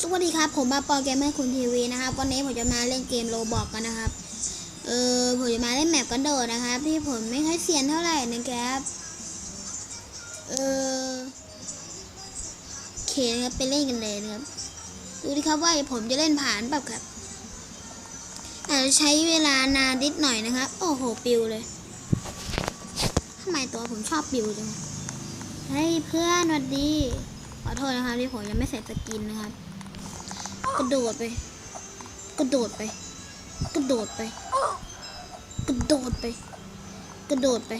สวัสดีครับ ผมมาปอเกมเมอร์คุณทีวีนะครับ วันนี้ผมจะมาเล่นเกมโรบอกกันนะครับ เออผมจะมาเล่นแมปกระโดดนะครับ ที่ผมไม่ค่อยเซียนเท่าไหร่นะครับ เออโอเคนะครับไปเล่นกันเลยนะครับ ดูดิครับว่าผมจะเล่นผ่านแบบครับอาจจะใช้เวลานานนิดหน่อยนะครับ โอ้โหปิวเลยทำไมตัวผมชอบปิวจังเฮ้ยเพื่อนสวัสดีขอโทษนะครับที่ผมยังไม่ใส่สกินนะครับ กระโดดไป กระโดดไป กระโดดไป กระโดดไป กระโดดไป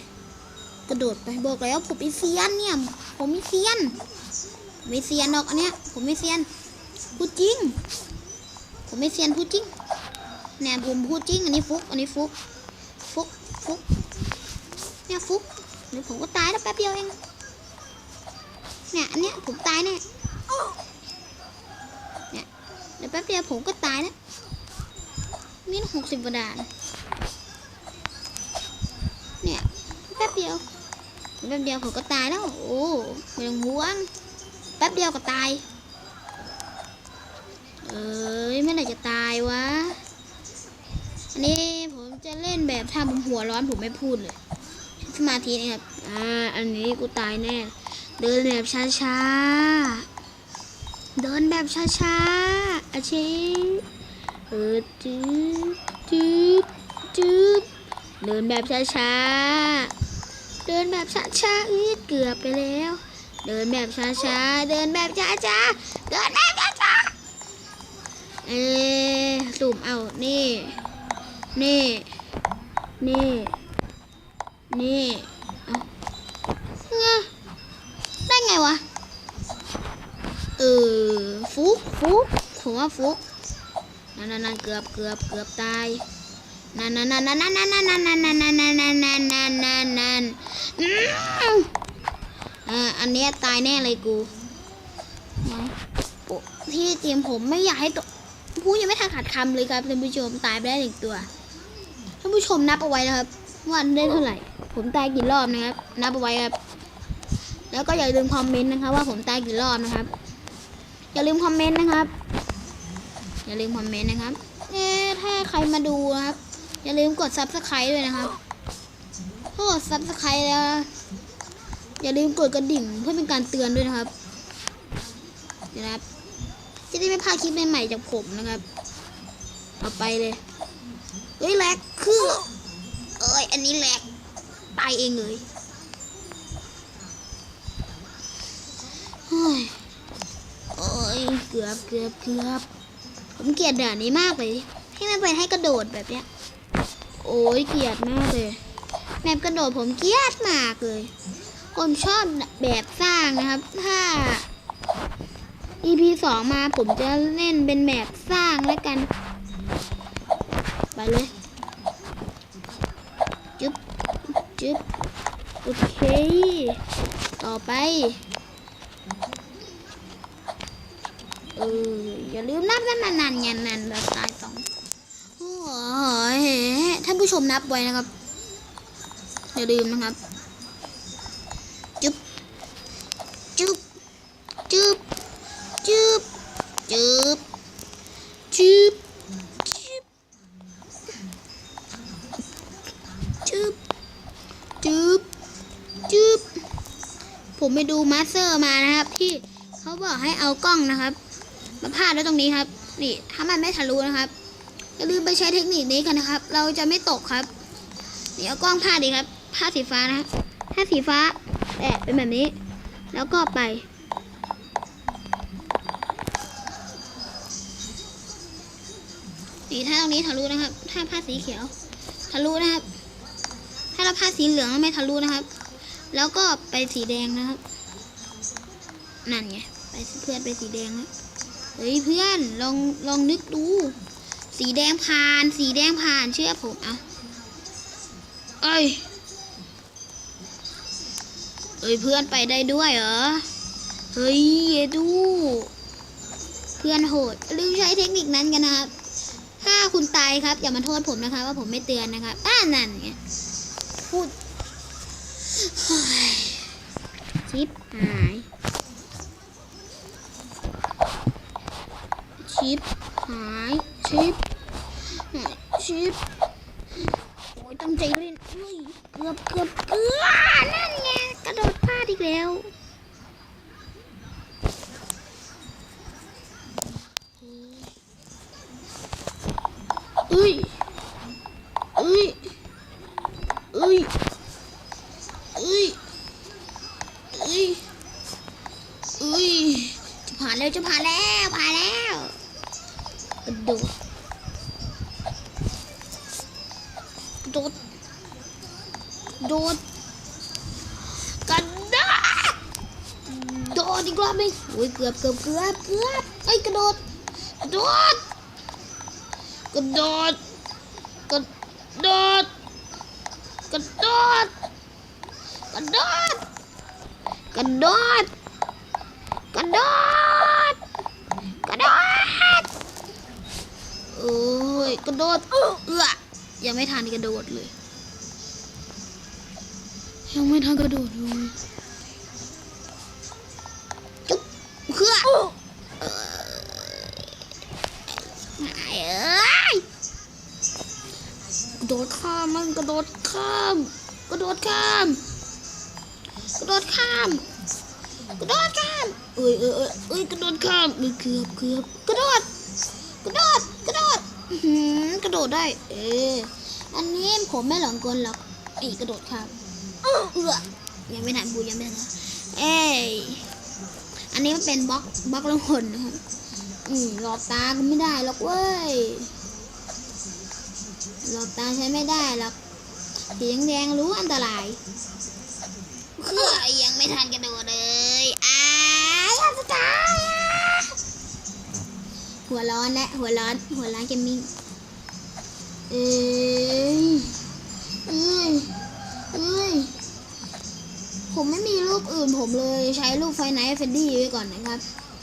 กระโดดไป บอกแล้วผมมีเซียนเนี่ย ผมมีเซียน ไม่เซียนหรอกอันเนี้ย ผมไม่เซียน พูดจริง ผมไม่เซียนพูดจริงเนี่ยผมพูดจริง อันนี้ฟุก อันนี้ฟุก ฟุก ฟุก เนี่ยฟุกเดี๋ยวผมก็ตายแล้วแป๊บเดียวเอง เนี่ยอันเนี้ยผมตายแน่เนี่ย ดี๋ยวแป๊บเดียวผมก็ตายแล้วมีหกสิบกว่าด่าน เนี่ยแป๊บเดียวแป๊บเดียวผมก็ตายแล้ว โอ้ไม่ต้องห่วงแป๊บเดียวก็ตาย เอ้ยเมื่อไหร่จะตายวะ อันนี้ผมจะเล่นแบบถ้าผมหัวร้อนผมไม่พูดเลยสมาธินะครับ อ่า อันนี้กูตายแน่ เดินแบบช้าๆ เดินแบบช้าๆอาเชเออจืดจืดจืดเดินแบบช้าๆ เดินแบบช้าๆอืดเกือบไปแล้ว เดินแบบช้าๆ เดินแบบช้าๆ เดินแบบช้าๆ เอ๊สุ่มเอา นี่ นี่ นี่ นี่ เอาเงะได้ไงวะ เออฟุกฟุกผมว่าฟุกนั่นนั่นนั่นเกือบเกือบเกือบตายนั่นนั่นนั่นนั่นนั่นนั่นนั่นนั่นนั่นนั่นนั่นนั่นนั่นนั่นนั่นอืมอ่าอันเนี้ยตายแน่เลยกูมาโอ้ที่เตรียมผมไม่อยากให้ตัวพูดยังไม่ทันขาดคำเลยครับท่านผู้ชมตายไปได้หนึ่งตัวท่านผู้ชมนับเอาไว้นะครับว่าได้เท่าไหร่ ผมตายกี่รอบนะครับ นับเอาไว้ครับ แล้วก็อย่าลืมคอมเมนต์นะครับว่าผมตายกี่รอบนะครับ อย่าลืมคอมเมนต์นะครับ อย่าลืมคอมเมนต์นะครับเอ๊ถ้าใครมาดูนะครับอย่าลืมกด subscribe ด้วยนะครับถ้ากด subscribe แล้ว อย่าลืมกดกระดิ่งเพื่อเป็นการเตือนด้วยนะครับดีนะครับ จะได้ไม่พลาดคลิปใหม่ๆจากผมนะครับเอาไปเลยเฮ้ยแลกคือเอ้ยอันนี้แลกตายเองเลยเฮ้ย เกือบเกือบเกือบผมเกลียดด่านนี้มากเลยให้มันไปให้กระโดดแบบเนี้ย โอ้ยเกลียดมากเลยแมปกระโดดผมเกลียดมากเลยผมชอบแบบสร้างนะครับ ถ้า EP สองมาผมจะเล่นเป็นแบบสร้างแล้วกัน ไปเลยจึ๊บจึ๊บโอเค ต่อไป อย่าลืมนับนันนันนันนันนันแบบตายสองโอ้ยท่านผู้ชมนับไว้นะครับ อย่าลืมนะครับ จุ๊บ จุ๊บ จุ๊บ จุ๊บ จุ๊บ จุ๊บจุ๊บจุ๊บจุ๊บจุ๊บผมไปดูมาสเตอร์มานะครับ ที่เขาบอกให้เอากล้องนะครับ มาพาดไว้ตรงนี้ครับ นี่ถ้ามันไม่ทะลุนะครับอย่าลืมไปใช้เทคนิคนี้กันนะครับ เราจะไม่ตกครับนี่เอากล้องพาดดีครับผ้าสีฟ้านะครับผ้าสีฟ้าแตะเป็นแบบนี้ แล้วก็ไปนี่ถ้าตรงนี้ทะลุนะครับ ถ้าผ้าสีเขียว ทะลุนะครับ ถ้าเราผ้าสีเหลืองไม่ทะลุนะครับ แล้วก็ไปสีแดงนะครับ นั่นไง ไปเพื่อนไปสีแดงนะ เฮ้ยเพื่อนลองลองนึกดู สีแดงผ่าน สีแดงผ่านเชื่อผมเอาเอ้ยเอ้ยเพื่อนไปได้ด้วยเหรอ เฮ้ยเยดู เพื่อนโหดลืมใช้เทคนิคนั้นกันนะครับ ถ้าคุณตายครับอย่ามาโทษผมนะคะ ว่าผมไม่เตือนนะครับอ่านั่นไงพูดชิปหาย ชิปหายชิปชิปโอ้ยตั้งใจเล่นเฮ้ยเกือบเกือบเกือบนั่นไงกระโดดพลาดอีกแล้ว โดดโดดกันนะโดดอีกรอบไหมโอ้ยเกือบเกือบเกือบเกือบไอ้กระโดดโดดกระโดดกระโดดกระโดดกระโดดกระโดดกระโดดกระโดดโอ้ยกระโดดเอือ ยังไม่ทันกระโดดเลย ยังไม่ทันกระโดดเลยจุ๊บเพื่อเออไอ้เอ้ยกระโดดข้ามมันกระโดดข้ามกระโดดข้ามกระโดดข้ามกระโดดข้ามเอ้ยเอ้ยเอ้ยเอ้ยกระโดดข้ามเอ้ยเกือบเกือบกระโดดกระโดดกระโดดอื้อหือ กระโดดได้ เออ อันนี้ผมไม่หลงกลหรอกอีกระโดดครับเออยังไม่ทันบูยังไม่ทันเอ้ยอันนี้มันเป็นบล็อกบล็อกลงหนนะครับอืมหลอกตาก็ไม่ได้หรอกเว้ยหลอกตาใช้ไม่ได้หรอกสีแดงรู้อันตรายเพื่อยังไม่ทันกระโดดเลยอ้ายอันสุดท้ายอะ หัวร้อนและหัวร้อน หัวร้อนเกมมิ่งเอ้ยเอ้ยเอ้ยผมไม่มีรูปอื่นผมเลยใช้รูปไฟไนท์เฟนดี้ไว้ก่อนนะครับ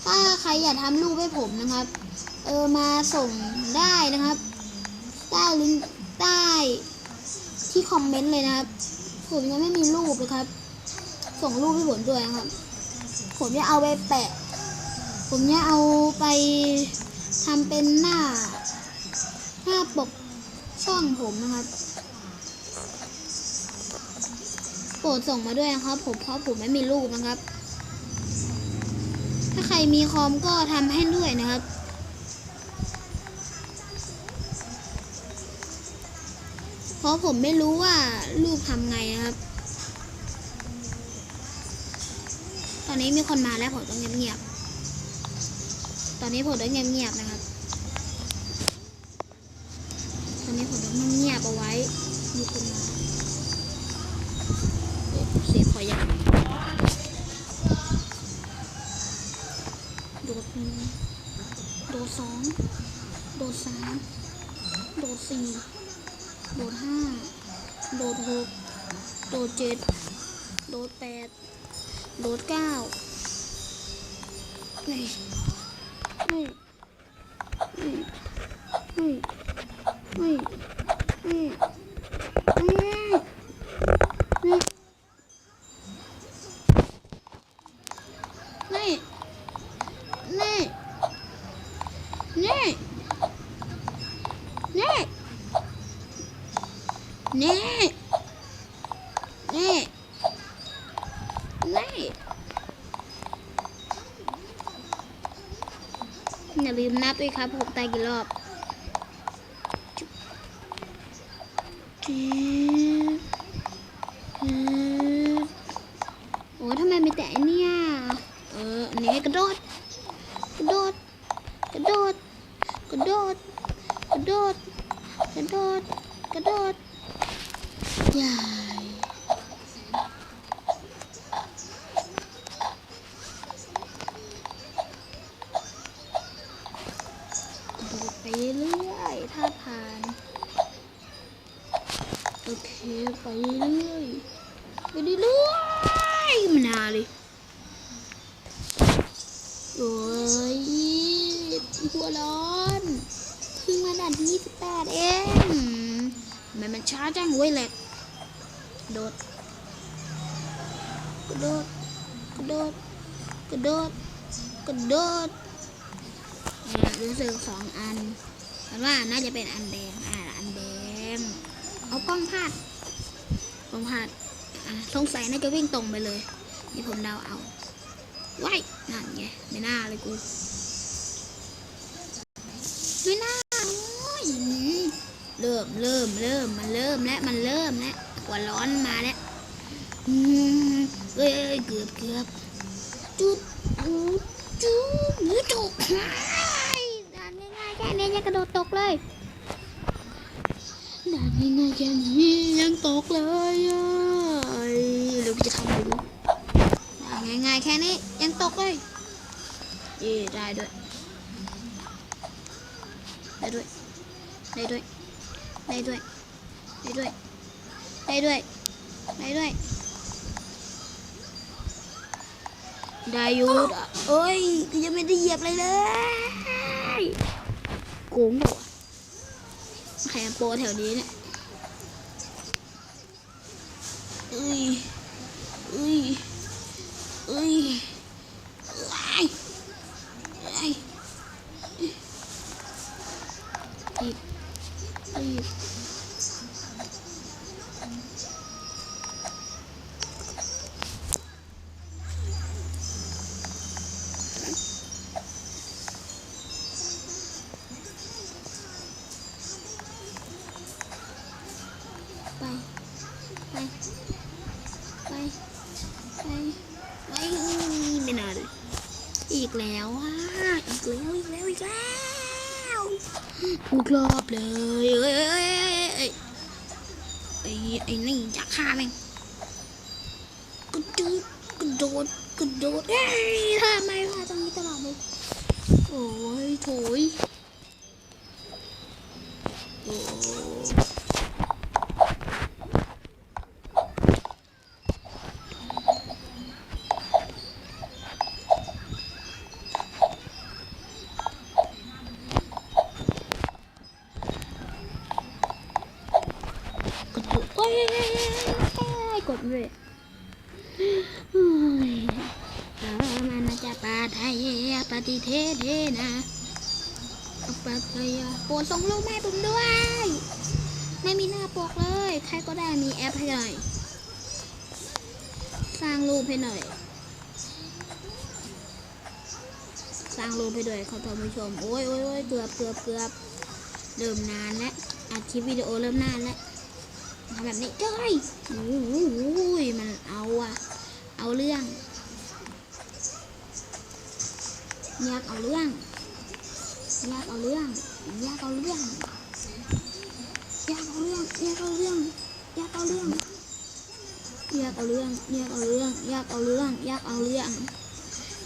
ถ้าใครอยากทำรูปให้ผมนะครับ เออมาส่งได้นะครับ ใต้ลิงก์ใต้ที่คอมเมนต์เลยนะครับ ผมยังไม่มีรูปเลยครับ ส่งรูปให้ผมด้วยนะครับ ผมจะเอาไปแปะ ผมจะเอาไป ทำเป็นหน้า หน้าปกช่องผมนะครับ โปรดส่งมาด้วยนะครับ ผมเพราะผมไม่มีรูปนะครับ ถ้าใครมีคอมก็ทำให้ด้วยนะครับเพราะผมไม่รู้ว่ารูปทำไงนะครับ ตอนนี้มีคนมาแล้วผมต้องเงียบๆ ตอนนี้ผมต้องเงียบๆนะครับ ตอนนี้ผมต้องเงียบเอาไว้มีคนมาเสียงขออย่างโดดหนึ่งโดดสองโดดสามโดดสี่โดดห้าโดดหกโดดเจ็ดโดดแปดโดดเก้า ねえ。ねえ。 อย่าลืมนับด้วยครับผมตายกี่รอบโอ้ทำไมมีแต่เนี่ยเอออันนี้กระโดด กระโดด กระโดด กระโดด กระโดด กระโดด กระโดดใหญ่กระโดดไปเรื่อยถ้าผ่าน โอเค ไปเรื่อยไปเรื่อยๆมันนานเลย โอ้ยหัวร้อน เพิ่งมาด่านที่ยี่สิบแปดเองทำไมมันช้าจังเว้ยแหลกกระโดดกระโดดกระโดดกระโดดกระโดดรู้สึกสองอันแต่ว่าน่าจะเป็นอันแดงอ่าอันแดงเอากล้องพาดกล้องพาดอ่าสงสัยน่าจะวิ่งตรงไปเลยนี่ผมเดาเอาว้ายนั่นไงไม่น่าเลยกู ไม่น่าโอ้ย เริ่มเริ่มเริ่มมันเริ่มแล้วมันเริ่มแล้วหัวร้อนมาแล้วเอ้ยเอ้ยเกือบเกือบจุดจุดจุดหรือจุกด่านง่ายๆแค่นี้ยังกระโดดตกเลยด่านง่ายๆแค่นี้ยังตกเลยเอ้ยเดี๋ยวกูจะทำดูด่านง่ายๆแค่นี้ยังตกเลยเย่ได้ด้วยได้ด้วยได้ด้วย ได้ด้วย ได้ด้วย ได้ด้วย ได้ด้วย ได้อยู่เอ้ยกูยังไม่ได้เหยียบเลยเลยโกงบอกว่าใครมาโปรแถวนี้เนี่ย กแล้วอะอีกแล้วอีกแล้วอีกแล้วกูรอบเลยเอ้ยเอ้ยเอ้ยเอ้ยไอ้ไอ้นี่อยากฆ่าแม่งกระจุดกระโดดกระโดดเอ้ยทำไมมาตรงนี้ตลอดเลยโอ้ยโถยโอ้กระโดดโอ้ยเอ้ยเอ้ยเอ้ยกดเลยโอ้ยอามานาจะปาไทยปฏิ เทเทนะปาไทยโปรดส่งรูปให้ผมด้วย ไม่มีหน้าปกเลย ใครก็ได้มีแอปให้หน่อย สร้างรูปให้หน่อย สร้างรูปให้ด้วยขอท่านผู้ชม โอ้ยโอ้ยโอ้ยเกือบเกือบเกือบเริ่มนานแล้วอัดคลิปวิดีโอเริ่มนานแล้วทำแบบนี้เจ้ยโอ้ยมันเอาอะเอาเรื่อง อยากเอาเรื่องอยากเอาเรื่องอยากเอาเรื่องอยากเอาเรื่องอยากเอาเรื่องอยากเอาเรื่องอยากเอาเรื่องอยากเอาเรื่องอยากเอาเรื่องอยากเอาเรื่อง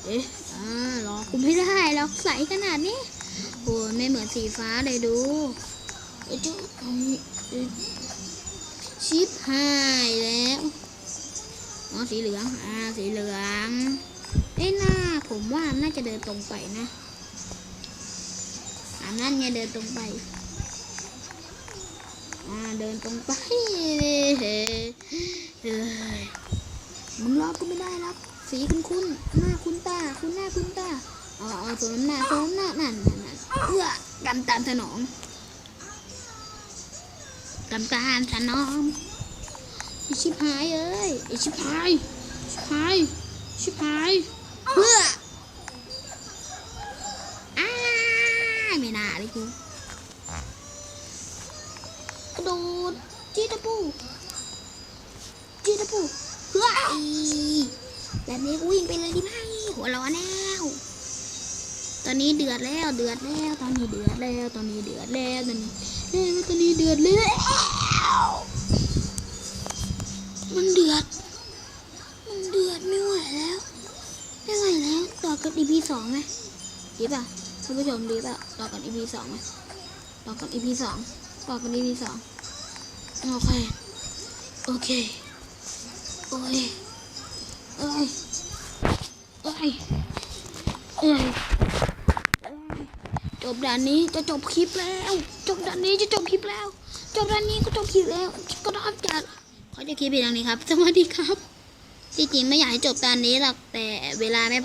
เอ๊ะอ่ารอกูไม่ได้หรอกใสขนาดนี้โอ้ยไม่เหมือนสีฟ้าเลยดูเอ้ยจุ๊ชิปหายแล้วอ๋อสีเหลือง อ่า สีเหลือง เอ้ยน่าผมว่าน่าจะเดินตรงไปนะอ่านั่นไงเดินตรงไปอ่าเดินตรงไปเฮ้ยมึงรอกูไม่ได้รอกสีคุณคุณหน้าคุณตาคุณหน้าคุณตาอ๋ออ๋อสมน้ำหน้าสมน้ำหน้านั่นนั่นนั่นเอื้อกำตามสนองกำตามสนองไอชิบหายเอ้ยไอชิบหายชิบหายชิบหาย เอื้ออ้าไม่น่าเลยกูกระโดดจีตะปูจีตะปูเฮ้ยแบบนี้กูวิ่งไปเลยดีไหมหัวร้อนแล้วตอนนี้เดือดแล้วเดือดแล้ว ตอนนี้เดือดแล้ว ตอนนี้เดือดแล้วตอนนี้เอ้ตอนนี้เดือดแล้วมันเดือด มันเดือดไม่ไหวแล้ว ไม่แล้วต่อกัน EP สองไหมดีป่ะท่านผู้ชมดีป่ะต่อกัน EP สองไหมต่อกัน EP สองต่อกัน EP สองโอเคโอเคโอ้ยเอ้ยเอ้ยเอ้ยจบด่านนี้จะจบคลิปแล้ว จบด่านนี้จะจบคลิปแล้ว จบด่านนี้ก็จบคลิปแล้ว ก็ต้องจัดขอจะคลิปเพียงเท่านี้ครับ สวัสดีครับ ที่จริงไม่อยากให้จบตอนนี้หรอกแต่เวลาไม่พอ